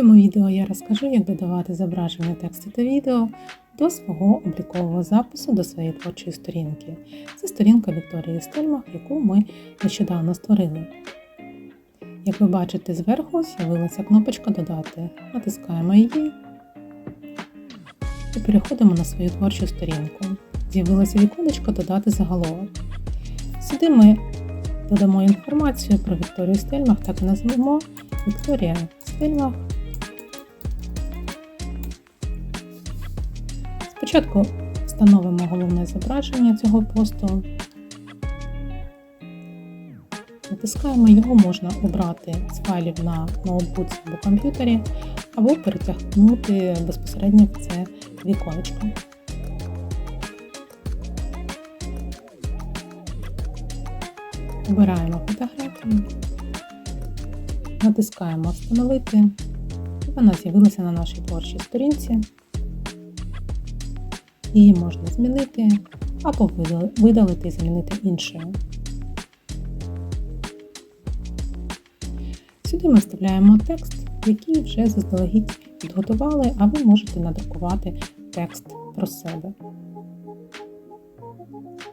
цьому відео я розкажу, як додавати зображення тексту та відео до свого облікового запису до своєї творчої сторінки. Це сторінка Вікторії Стельмах, яку ми нещодавно створили. Як ви бачите, зверху з'явилася кнопочка Додати. Натискаємо її і переходимо на свою творчу сторінку. З'явилося віконечко Додати заголовок. Сюди ми додамо інформацію про Вікторію Стельмах, так і назвемо Вікторія Стельмах. Спочатку встановимо головне зображення цього посту. Натискаємо його, можна обрати з файлів на ноутбуці або комп'ютері, або перетягнути безпосередньо в це віконечко. Обираємо фотографію, натискаємо Встановити, і вона з'явилася на нашій творчій сторінці. Її можна змінити або видалити і замінити іншою. Сюди ми вставляємо текст, який вже заздалегідь підготували, а ви можете надрукувати текст про себе.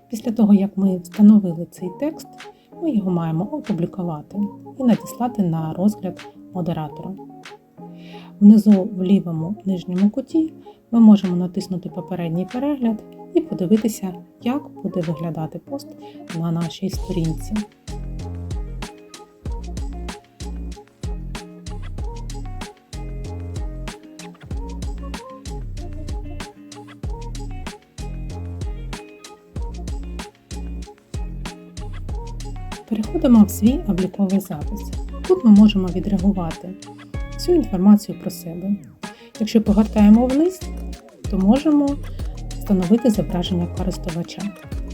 Після того, як ми встановили цей текст, ми його маємо опублікувати і надіслати на розгляд модератора. Внизу в лівому нижньому куті ми можемо натиснути попередній перегляд і подивитися, як буде виглядати пост на нашій сторінці. Переходимо в свій обліковий запис. Тут ми можемо відреагувати всю інформацію про себе. Якщо погортаємо вниз, то можемо встановити зображення користувача.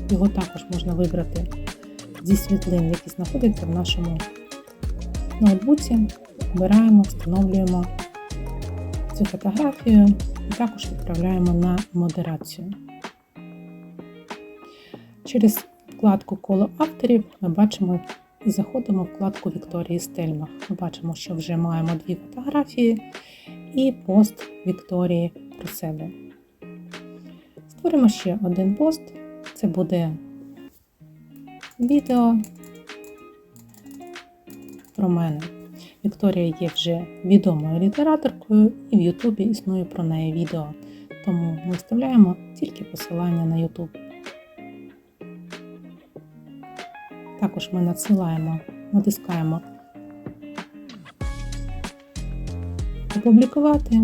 Його також можна вибрати зі світлин, які знаходяться в нашому ноутбуці. Обираємо, встановлюємо цю фотографію і також відправляємо на модерацію. Через вкладку Коло авторів ми бачимо і заходимо в вкладку Вікторії Стельмах. Ми бачимо, що вже маємо дві фотографії і пост Вікторії про себе. Створимо ще один пост. Це буде відео про мене. Вікторія є вже відомою літераторкою, і в Ютубі існує про неї відео. Тому ми вставляємо тільки посилання на Ютуб. Також ми надсилаємо, натискаємо Опублікувати,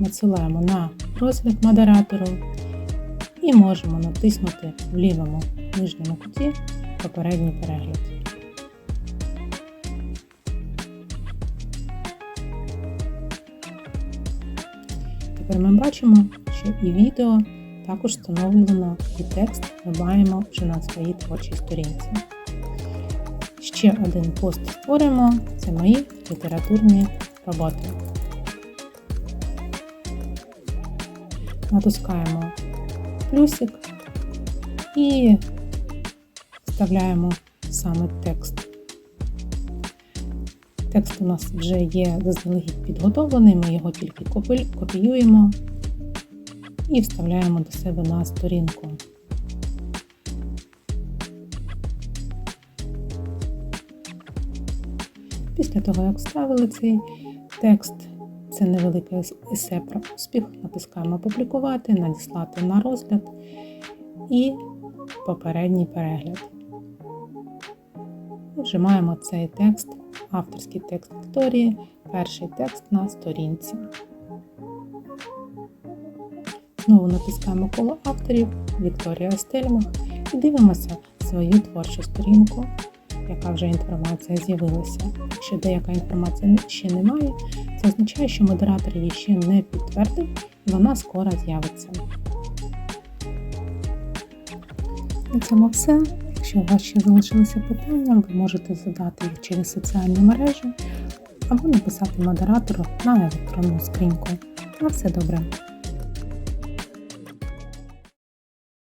надсилаємо на розгляд модератору і можемо натиснути в лівому нижньому куті попередній перегляд. Тепер ми бачимо, що і відео також встановлено, і текст ми маємо вже на своїй творчій сторінці. Ще один пост створимо це мої літературні роботи. Натискаємо плюсик і вставляємо саме текст. Текст у нас вже є заздалегідь підготовлений, ми його тільки копіюємо і вставляємо до себе на сторінку. Після того, як вставили цей текст, це невелике есе про успіх, натискаємо Опублікувати, надіслати на розгляд і попередній перегляд. Вже маємо цей текст, авторський текст Вікторії, перший текст на сторінці. Знову натискаємо коло авторів Вікторія Стельмах і дивимося свою творчу сторінку, яка вже інформація з'явилася. Якщо деяка інформація ще немає, це означає, що модератор її ще не підтвердив і вона скоро з'явиться. На цьому все. Якщо у вас ще залишилися питання, ви можете задати їх через соціальні мережі або написати модератору на електронну скриньку. На все добре!